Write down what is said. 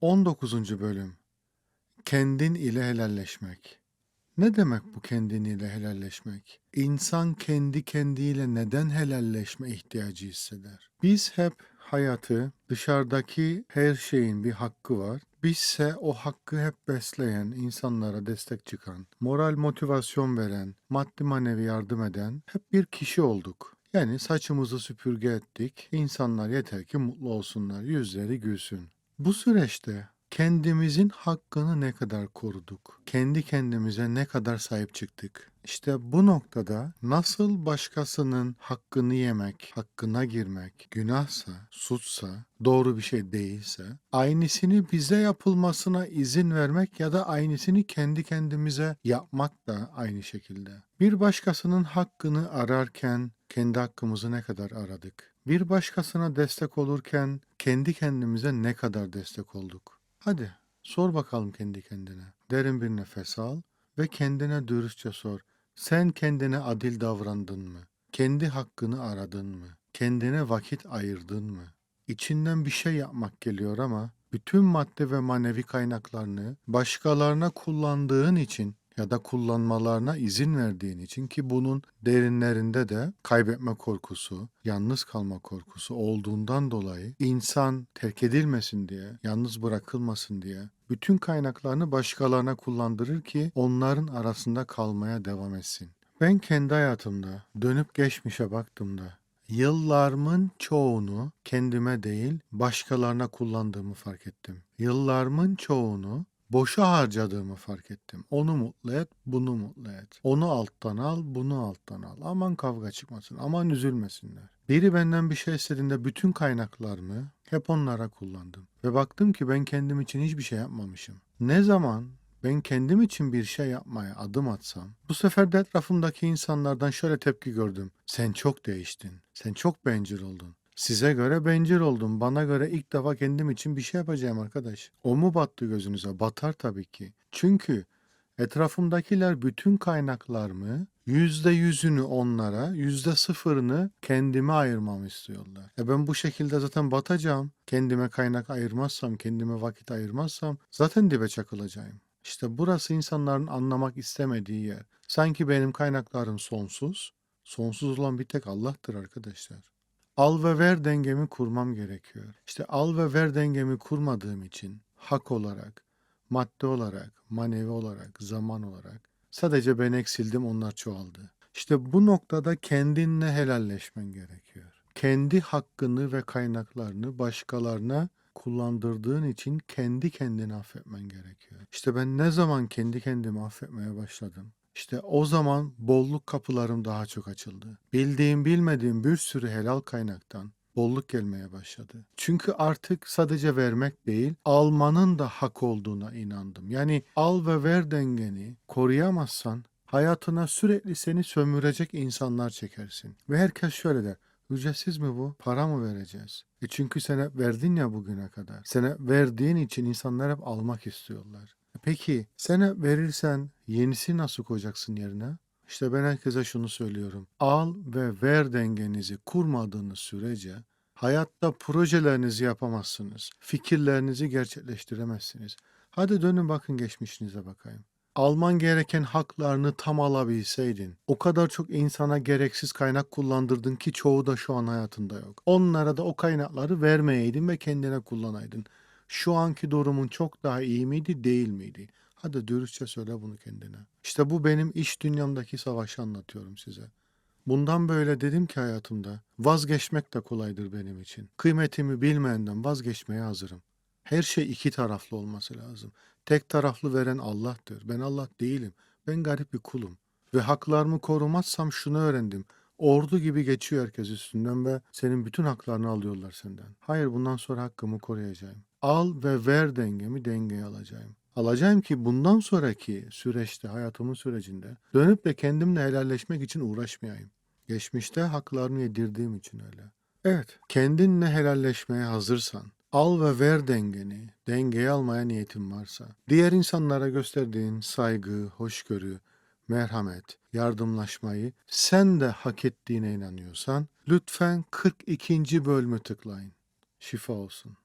19. Bölüm Kendin ile helalleşmek. Ne demek bu kendin ile helalleşmek? İnsan kendi kendiyle neden helalleşme ihtiyacı hisseder? Biz hep hayatı, dışarıdaki her şeyin bir hakkı var. Bizse o hakkı hep besleyen, insanlara destek çıkan, moral motivasyon veren, maddi manevi yardım eden hep bir kişi olduk. Yani saçımızı süpürge ettik. İnsanlar yeter ki mutlu olsunlar, yüzleri gülsün. Bu süreçte kendimizin hakkını ne kadar koruduk? Kendi kendimize ne kadar sahip çıktık? İşte bu noktada nasıl başkasının hakkını yemek, hakkına girmek günahsa, suçsa, doğru bir şey değilse, aynısını bize yapılmasına izin vermek ya da aynısını kendi kendimize yapmak da aynı şekilde. Bir başkasının hakkını ararken kendi hakkımızı ne kadar aradık? Bir başkasına destek olurken kendi kendimize ne kadar destek olduk? Hadi sor bakalım kendi kendine. Derin bir nefes al ve kendine dürüstçe sor. Sen kendine adil davrandın mı? Kendi hakkını aradın mı? Kendine vakit ayırdın mı? İçinden bir şey yapmak geliyor ama bütün madde ve manevi kaynaklarını başkalarına kullandığın için ya da kullanmalarına izin verdiğin için ki bunun derinlerinde de kaybetme korkusu, yalnız kalma korkusu olduğundan dolayı insan terk edilmesin diye, yalnız bırakılmasın diye bütün kaynaklarını başkalarına kullandırır ki onların arasında kalmaya devam etsin. Ben kendi hayatımda dönüp geçmişe baktığımda yıllarımın çoğunu kendime değil başkalarına kullandığımı fark ettim. Yıllarımın çoğunu boşa harcadığımı fark ettim. Onu mutlu et, bunu mutlu et. Onu alttan al, bunu alttan al. Aman kavga çıkmasın, aman üzülmesinler. Biri benden bir şey istediğinde bütün kaynaklarımı hep onlara kullandım. Ve baktım ki ben kendim için hiçbir şey yapmamışım. Ne zaman ben kendim için bir şey yapmaya adım atsam, bu sefer de etrafımdaki insanlardan şöyle tepki gördüm. Sen çok değiştin, sen çok bencil oldun. Size göre bencil oldum. Bana göre ilk defa kendim için bir şey yapacağım arkadaş. O mu battı gözünüze? Batar tabii ki. Çünkü etrafımdakiler bütün kaynaklarımı yüzde yüzünü onlara, yüzde sıfırını kendime ayırmamı istiyorlar. E ben bu şekilde zaten batacağım. Kendime kaynak ayırmazsam, kendime vakit ayırmazsam zaten dibe çakılacağım. İşte burası insanların anlamak istemediği yer. Sanki benim kaynaklarım sonsuz. Sonsuz olan bir tek Allah'tır arkadaşlar al ve ver dengemi kurmam gerekiyor. İşte al ve ver dengemi kurmadığım için hak olarak, madde olarak, manevi olarak, zaman olarak sadece ben eksildim onlar çoğaldı. İşte bu noktada kendinle helalleşmen gerekiyor. Kendi hakkını ve kaynaklarını başkalarına kullandırdığın için kendi kendini affetmen gerekiyor. İşte ben ne zaman kendi kendimi affetmeye başladım? İşte o zaman bolluk kapılarım daha çok açıldı. Bildiğim bilmediğim bir sürü helal kaynaktan bolluk gelmeye başladı. Çünkü artık sadece vermek değil, almanın da hak olduğuna inandım. Yani al ve ver dengeni koruyamazsan hayatına sürekli seni sömürecek insanlar çekersin. Ve herkes şöyle der. Ücretsiz mi bu? Para mı vereceğiz? E çünkü hep verdin ya bugüne kadar. Hep verdiğin için insanlar hep almak istiyorlar. Peki sana verirsen yenisi nasıl koyacaksın yerine? İşte ben herkese şunu söylüyorum. Al ve ver dengenizi kurmadığınız sürece hayatta projelerinizi yapamazsınız. Fikirlerinizi gerçekleştiremezsiniz. Hadi dönün bakın geçmişinize bakayım. Alman gereken haklarını tam alabilseydin, o kadar çok insana gereksiz kaynak kullandırdın ki çoğu da şu an hayatında yok. Onlara da o kaynakları vermeyeydin ve kendine kullanaydın şu anki durumun çok daha iyi miydi değil miydi? Hadi dürüstçe söyle bunu kendine. İşte bu benim iş dünyamdaki savaşı anlatıyorum size. Bundan böyle dedim ki hayatımda vazgeçmek de kolaydır benim için. Kıymetimi bilmeyenden vazgeçmeye hazırım. Her şey iki taraflı olması lazım. Tek taraflı veren Allah'tır. Ben Allah değilim. Ben garip bir kulum. Ve haklarımı korumazsam şunu öğrendim. Ordu gibi geçiyor herkes üstünden ve senin bütün haklarını alıyorlar senden. Hayır bundan sonra hakkımı koruyacağım. Al ve ver dengemi dengeye alacağım. Alacağım ki bundan sonraki süreçte, hayatımın sürecinde dönüp de kendimle helalleşmek için uğraşmayayım. Geçmişte haklarını yedirdiğim için öyle. Evet, kendinle helalleşmeye hazırsan, al ve ver dengeni, dengeye almaya niyetin varsa, diğer insanlara gösterdiğin saygı, hoşgörü, merhamet, yardımlaşmayı sen de hak ettiğine inanıyorsan lütfen 42. bölümü tıklayın. Şifa olsun.